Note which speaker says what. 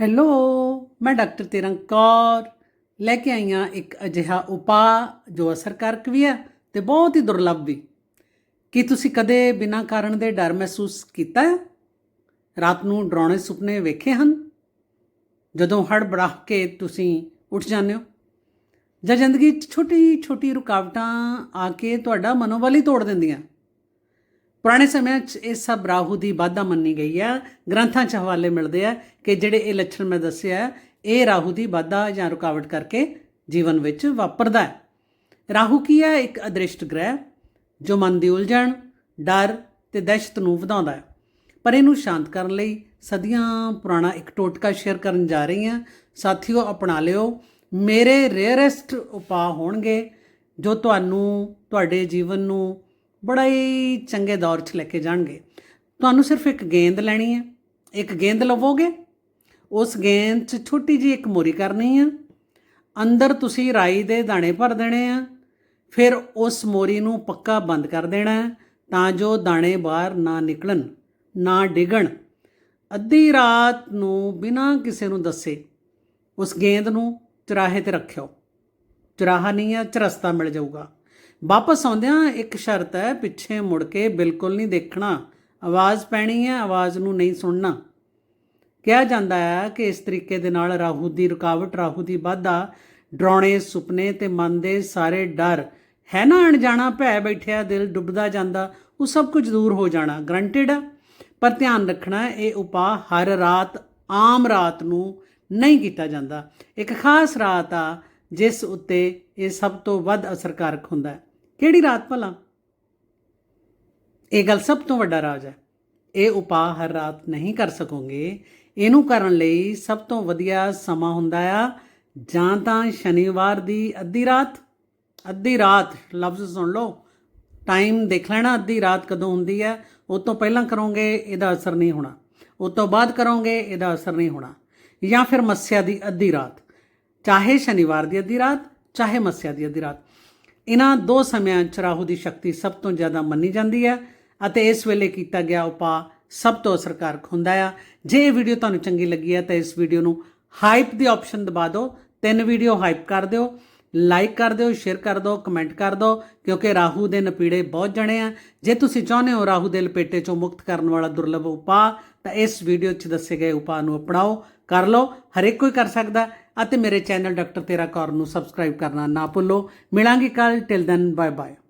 Speaker 1: Hello ਮੈਂ doctor ਤਿਰੰਗ Kaur. ਲੈ ਕੇ ਆਈ ਹਾਂ ਇੱਕ ਅਜਿਹਾ ਉਪਾਅ, ਜੋ ਅਸਰਕਾਰਕ ਵੀ ਹੈ ਤੇ ਬਹੁਤ ਹੀ ਦੁਰਲੱਭ ਵੀ। ਕੀ ਤੁਸੀਂ ਕਦੇ ਬਿਨਾਂ ਕਾਰਨ ਦੇ ਡਰ ਮਹਿਸੂਸ ਕੀਤਾ ਹੈ? ਰਾਤ ਨੂੰ ਡਰਾਉਣੇ ਸੁਪਨੇ ਵੇਖੇ ਹਨ? ਜਦੋਂ ਹੜਬੜਾ ਕੇ ਤੁਸੀਂ ਉੱਠ ਜਾਂਦੇ ਹੋ? ਜਾਂ ਜ਼ਿੰਦਗੀ 'ਚ ਛੋਟੀ ਛੋਟੀ ਰੁਕਾਵਟਾਂ ਆ ਕੇ ਤੁਹਾਡਾ ਮਨੋਬਲ ਹੀ ਤੋੜ ਦਿੰਦੀਆਂ? ਪੁਰਾਣੇ ਸਮਿਆਂ 'ਚ ਇਹ ਸਭ ਰਾਹੂ ਦੀ ਵਾਧਾ ਮੰਨੀ ਗਈ ਹੈ। ਗ੍ਰੰਥਾਂ 'ਚ ਹਵਾਲੇ ਮਿਲਦੇ ਆ ਕਿ ਜਿਹੜੇ ਇਹ ਲੱਛਣ ਮੈਂ ਦੱਸਿਆ, ਇਹ ਰਾਹੂ ਦੀ ਵਾਧਾ ਜਾਂ ਰੁਕਾਵਟ ਕਰਕੇ ਜੀਵਨ ਵਿੱਚ ਵਾਪਰਦਾ ਹੈ। ਰਾਹੂ ਕੀ ਹੈ? ਇੱਕ ਅਦ੍ਰਿਸ਼ਟ ਗ੍ਰਹਿ ਜੋ ਮਨ ਦੀ ਉਲਝਣ, ਡਰ ਤੇ ਦਹਿਸ਼ਤ ਨੂੰ ਵਧਾਉਂਦਾ ਹੈ। ਪਰ ਇਹਨੂੰ ਸ਼ਾਂਤ ਕਰਨ ਲਈ ਸਦੀਆਂ ਪੁਰਾਣਾ ਇੱਕ ਟੋਟਕਾ ਸ਼ੇਅਰ ਕਰਨ ਜਾ ਰਹੀ ਹਾਂ। ਸਾਥੀਓ, ਅਪਣਾ ਲਿਓ, ਮੇਰੇ ਰੇਅਰੈਸਟ ਉਪਾਅ ਹੋਣਗੇ ਜੋ ਤੁਹਾਨੂੰ, ਤੁਹਾਡੇ ਜੀਵਨ ਨੂੰ ਬੜਾ ਹੀ ਚੰਗੇ ਦੌਰ 'ਚ ਲੈ ਕੇ ਜਾਣਗੇ। ਤੁਹਾਨੂੰ ਸਿਰਫ ਇੱਕ ਗੇਂਦ ਲੈਣੀ ਹੈ। ਇੱਕ ਗੇਂਦ ਲਵੋਗੇ। ਉਸ ਗੇਂਦ 'ਚ ਛੋਟੀ ਜੀ ਇੱਕ ਮੋਰੀ ਕਰਨੀ ਹੈ ਅੰਦਰ ਤੁਸੀਂ ਰਾਈ ਦੇ ਦਾਣੇ ਭਰ ਦੇਣੇ ਆ। ਫਿਰ ਉਸ ਮੋਰੀ ਨੂੰ ਪੱਕਾ ਬੰਦ ਕਰ ਦੇਣਾ ਹੈ ਤਾਂ ਜੋ ਦਾਣੇ ਬਾਹਰ ਨਾ ਨਿਕਲਣ, ਨਾ ਡਿੱਗਣ। ਅੱਧੀ ਰਾਤ ਨੂੰ ਬਿਨਾਂ ਕਿਸੇ ਨੂੰ ਦੱਸੇ ਉਸ ਗੇਂਦ ਨੂੰ ਚਰਾਹੇ ਤੇ ਰੱਖਿਓ। ਚਰਾਹਾ ਨਹੀਂ ਹੈ ਚਰਸਤਾ ਮਿਲ ਜਾਊਗਾ। ਵਾਪਸ ਆਉਂਦਿਆਂ ਇੱਕ ਸ਼ਰਤ ਹੈ, ਪਿੱਛੇ ਮੁੜ ਕੇ ਬਿਲਕੁਲ ਨਹੀਂ ਦੇਖਣਾ। ਆਵਾਜ਼ ਪੈਣੀ ਹੈ, ਆਵਾਜ਼ ਨੂੰ ਨਹੀਂ ਸੁਣਨਾ। ਕਿਹਾ ਜਾਂਦਾ ਹੈ ਕਿ ਇਸ ਤਰੀਕੇ ਦੇ ਨਾਲ ਰਾਹੂ ਦੀ ਰੁਕਾਵਟ, ਰਾਹੂ ਦੀ ਵਾਧਾ, ਡਰਾਉਣੇ, ਸੁਪਨੇ ਤੇ ਮਨ ਦੇ ਸਾਰੇ ਡਰ, ਹੈ ਨਾ ਅਣਜਾਣਾ ਭੈ ਬੈਠਿਆ ਦਿਲ ਡੁੱਬਦਾ ਜਾਂਦਾ, ਉਹ ਸਭ ਕੁਝ ਦੂਰ ਹੋ ਜਾਣਾ। ਗਰੰਟਿਡ ਆ, ਪਰ ਧਿਆਨ ਰੱਖਣਾ, ਇਹ ਉਪਾਅ ਹਰ ਰਾਤ, ਆਮ ਰਾਤ ਨੂੰ ਨਹੀਂ ਕੀਤਾ ਜਾਂਦਾ। ਇੱਕ ਖਾਸ ਰਾਤ ਆ, ਜਿਸ ਉੱਤੇ ਇਹ ਸਭ ਤੋਂ ਵੱਧ ਅਸਰਕਾਰਕ ਹੁੰਦਾ ਹੈ। ਕਿਹੜੀ ਰਾਤ ਭਲਾ? ਇਹ ਗੱਲ ਸਭ ਤੋਂ ਵੱਡਾ ਰਾਜ ਹੈ। ਇਹ ਉਪਾਅ ਹਰ ਰਾਤ ਨਹੀਂ ਕਰ ਸਕੋਗੇ। ਇਹਨੂੰ ਕਰਨ ਲਈ ਸਭ ਤੋਂ ਵਧੀਆ ਸਮਾਂ ਹੁੰਦਾ ਆ। ਜਾਂ ਤਾਂ ਸ਼ਨੀਵਾਰ ਦੀ ਅੱਧੀ ਰਾਤ। ਅੱਧੀ ਰਾਤ, ਲਫ਼ਜ਼ ਸੁਣ ਲਓ। ਟਾਈਮ ਦੇਖ ਲੈਣਾ ਅੱਧੀ ਰਾਤ ਕਦੋਂ ਹੁੰਦੀ ਹੈ। ਉਹ ਤੋਂ ਪਹਿਲਾਂ ਕਰੋਗੇ, ਇਹਦਾ ਅਸਰ ਨਹੀਂ ਹੋਣਾ। ਉਹ ਤੋਂ ਬਾਅਦ ਕਰੋਗੇ, ਇਹਦਾ ਅਸਰ ਨਹੀਂ ਹੋਣਾ। ਜਾਂ ਫਿਰ ਮੱਸਿਆ ਦੀ ਅੱਧੀ ਰਾਤ। ਚਾਹੇ ਸ਼ਨੀਵਾਰ ਦੀ ਅੱਧੀ ਰਾਤ, ਚਾਹੇ ਮੱਸਿਆ ਦੀ ਅੱਧੀ ਰਾਤ। ਇਹਨਾਂ ਦੋ ਸਮਿਆਂ 'ਚ ਰਾਹੂ ਦੀ ਸ਼ਕਤੀ ਸਭ ਤੋਂ ਜ਼ਿਆਦਾ ਮੰਨੀ ਜਾਂਦੀ ਹੈ ਅਤੇ ਇਸ ਵੇਲੇ ਕੀਤਾ ਗਿਆ ਉਪਾਅ ਸਭ ਤੋਂ ਅਸਰਕਾਰਕ ਹੁੰਦਾ ਆ। ਜੇ ਇਹ ਵੀਡੀਓ ਤੁਹਾਨੂੰ ਚੰਗੀ ਲੱਗੀ ਹੈ ਤਾਂ ਇਸ ਵੀਡੀਓ ਨੂੰ ਹਾਈਪ ਦੀ ਆਪਸ਼ਨ ਦਬਾ ਦਿਓ, ਤਿੰਨ ਵੀਡੀਓ ਹਾਈਪ ਕਰ ਦਿਓ, ਲਾਈਕ ਕਰ ਦਿਓ, ਸ਼ੇਅਰ ਕਰ ਦਿਓ, ਕਮੈਂਟ ਕਰ ਦਿਓ, ਕਿਉਂਕਿ ਰਾਹੂ ਦੇ ਨਪੀੜੇ ਬਹੁਤ ਜਣੇ ਆ। ਜੇ ਤੁਸੀਂ ਚਾਹੁੰਦੇ ਹੋ ਰਾਹੂ ਦੇ ਲਪੇਟੇ ਚੋਂ ਮੁਕਤ ਕਰਨ ਵਾਲਾ ਦੁਰਲਭ ਉਪਾਅ, ਤਾਂ ਇਸ ਵੀਡੀਓ 'ਚ ਦੱਸੇ ਗਏ ਉਪਾਅ ਨੂੰ ਅਪਣਾਓ, ਕਰ ਲਓ, ਹਰੇਕ ਕੋਈ ਕਰ ਸਕਦਾ। ਅਤੇ ਮੇਰੇ ਚੈਨਲ ਡਾਕਟਰ ਤੇਰਾ ਕੌਰ ਨੂੰ ਸਬਸਕ੍ਰਾਈਬ ਕਰਨਾ ਨਾ ਭੁੱਲੋ। ਮਿਲਾਂਗੇ ਕੱਲ ਟਿਲ ਦੈਨ ਬਾਏ ਬਾਏ